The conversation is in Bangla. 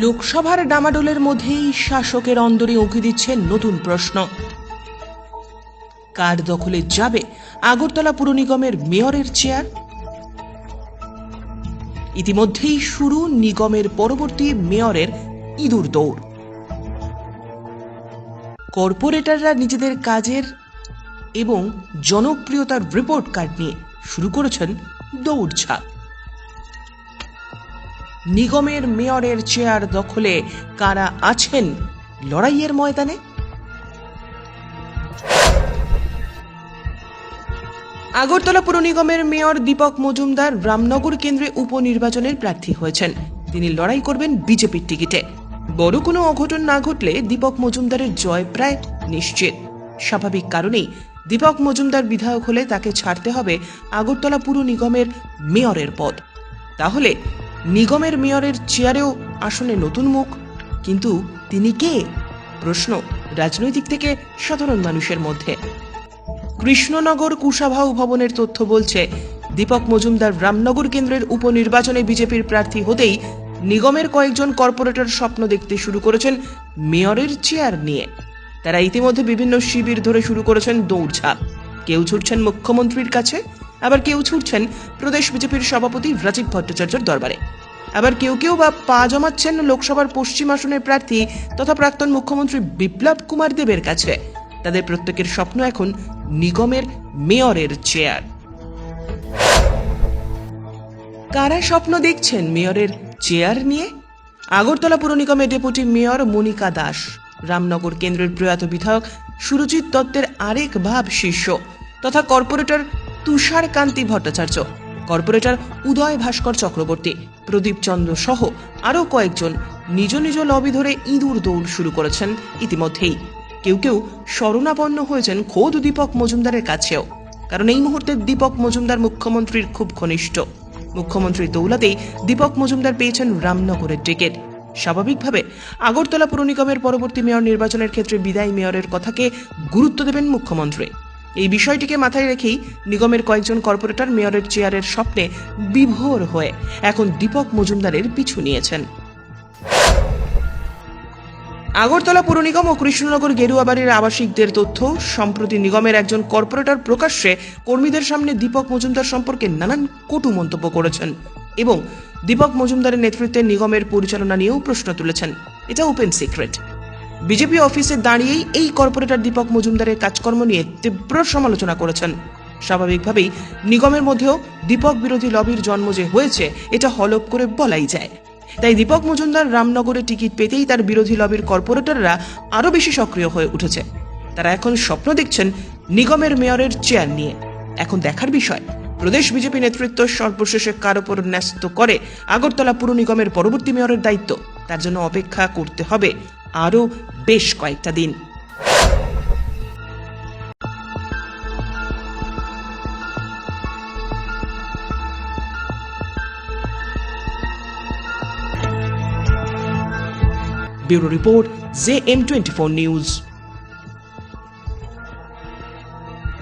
লোকসভার ডামাডোলের মধ্যেই শাসকের অন্দরে উঁকি দিচ্ছে নতুন প্রশ্ন। কার দখলে যাবে আগরতলা পুর নিগমের মেয়রের চেয়ার? ইতিমধ্যেই শুরু নিগমের পরবর্তী মেয়রের ইঁদুর দৌড়। কর্পোরেটররা নিজেদের কাজের এবং জনপ্রিয়তার রিপোর্ট কার্ড নিয়ে শুরু করেছেন দৌড়ঝাঁপ। নিগমের মেয়রের চেয়ার দখলে কারা আছেন লড়াইয়ের ময়দানে? আগরতলা পুর নিগমের মেয়র দীপক মজুমদার রামনগর কেন্দ্রে উপনির্বাচনের প্রার্থী হয়েছেন। তিনি লড়াই করবেন বিজেপির টিকিটে। বড় কোনো অঘটন না ঘটলে দীপক মজুমদারের জয় প্রায় নিশ্চিত। স্বাভাবিক কারণেই দীপক মজুমদার বিধায়ক হলে তাকে ছাড়তে হবে আগরতলা পুর নিগমের মেয়রের পদ। তাহলে নিগমের মেয়রের চেয়ারেও আসনে নতুন মুখ, কিন্তু তিনি কে? প্রশ্ন রাজনৈতিক থেকে সাধারণ মানুষের মধ্যে। কৃষ্ণনগর কুশাভাউ ভবনের তথ্য বলছে, দীপক মজুমদার রামনগর কেন্দ্রের উপনির্বাচনে বিজেপির প্রার্থী হতেই নিগমের কয়েকজন কর্পোরেটর স্বপ্ন দেখতে শুরু করেছেন মেয়রের চেয়ার নিয়ে। তারা ইতিমধ্যে বিভিন্ন শিবির ধরে শুরু করেছেন দৌড়ঝাঁপ। কেউ ছুটছেন মুখ্যমন্ত্রীর কাছে আবার কেউ ছুটছেন প্রদেশ বিজেপির সভাপতি রাজীব ভট্টাচার্যের দরবারে। আবার কেউ কেউ বা পা জমাচ্ছেন লোকসভার পশ্চিম আসনের প্রার্থী তথা প্রাক্তন মুখ্যমন্ত্রী বিপ্লব কুমার দেবের কাছে। তাদের প্রত্যেকের স্বপ্ন এখন নিগমের মেয়রের চেয়ার। কারা স্বপ্ন দেখছেন মেয়রের চেয়ার নিয়ে? আগরতলা পুর নিগমের ডেপুটি মেয়র মনিকা দাস। রামনগর কেন্দ্রের প্রয়াত বিধায়ক সুরজিৎ দত্তের আরেক ভাব শিষ্য তথা কর্পোরেটর তুষার কান্তি ভট্টাচার্য, কর্পোরেটর উদয় ভাস্কর চক্রবর্তী, প্রদীপ চন্দ্র সহ আরও কয়েকজন নিজ নিজ লবি ধরে ইঁদুর দৌড় শুরু করেছেন ইতিমধ্যেই। কেউ কেউ শরণাপন্ন হয়েছেন খোদ দীপক মজুমদারের কাছেও, কারণ এই মুহূর্তে দীপক মজুমদার মুখ্যমন্ত্রীর খুব ঘনিষ্ঠ। মুখ্যমন্ত্রীর দৌলাতেই দীপক মজুমদার পেয়েছেন রামনগরের টিকিট। স্বাভাবিকভাবে আগরতলা পুর নিগমের পরবর্তী মেয়র নির্বাচনের ক্ষেত্রে বিদায়ী মেয়রের কথাকে গুরুত্ব দেবেন মুখ্যমন্ত্রী। এই বিষয়টিকে মাথায় রেখেই নিগমের কয়েকজন কর্পোরেটর মেয়রের চেয়ারের স্বপ্নে বিভোর হয়ে এখন দীপক মজুমদারের পিছু নিয়েছেন। আগরতলা পুর নিগম ও কৃষ্ণনগর গেরুয়াবাড়ির আবাসিকদের তথ্য, সম্প্রতি নিগমের একজন কর্পোরেটর প্রকাশ্যে কর্মীদের সামনে দীপক মজুমদার সম্পর্কে নানান কটু মন্তব্য করেছেন এবং দীপক মজুমদারের নেতৃত্বে নিগমের পরিচালনা নিয়েও প্রশ্ন তুলেছেন। এটা ওপেন সিক্রেট। বিজেপি অফিসে দাঁড়িয়েই এই কর্পোরেটর দীপক মজুমদারের কাজকর্ম নিয়ে তীব্র সমালোচনা করেছেন। স্বাভাবিকভাবেই নিগমের মধ্যেও দীপক বিরোধী লবির জন্ম যে হয়েছে, এটা হলপ করে বলাই যায়। তাই দীপক মজুমদার রামনগরে টিকিট পেতেই তার বিরোধী লবির কর্পোরেটররা আরও বেশি সক্রিয় হয়ে উঠেছে। তারা এখন স্বপ্ন দেখছেন নিগমের মেয়রের চেয়ার নিয়ে। এখন দেখার বিষয়, প্রদেশ বিজেপি নেতৃত্ব সর্বশেষে কার ওপর ন্যস্ত করে আগরতলা পুর নিগমের পরবর্তী মেয়রের দায়িত্ব? তার জন্য অপেক্ষা করতে হবে। আরও বেশ কয়েকটা দিন। Bureau report J M twenty four news.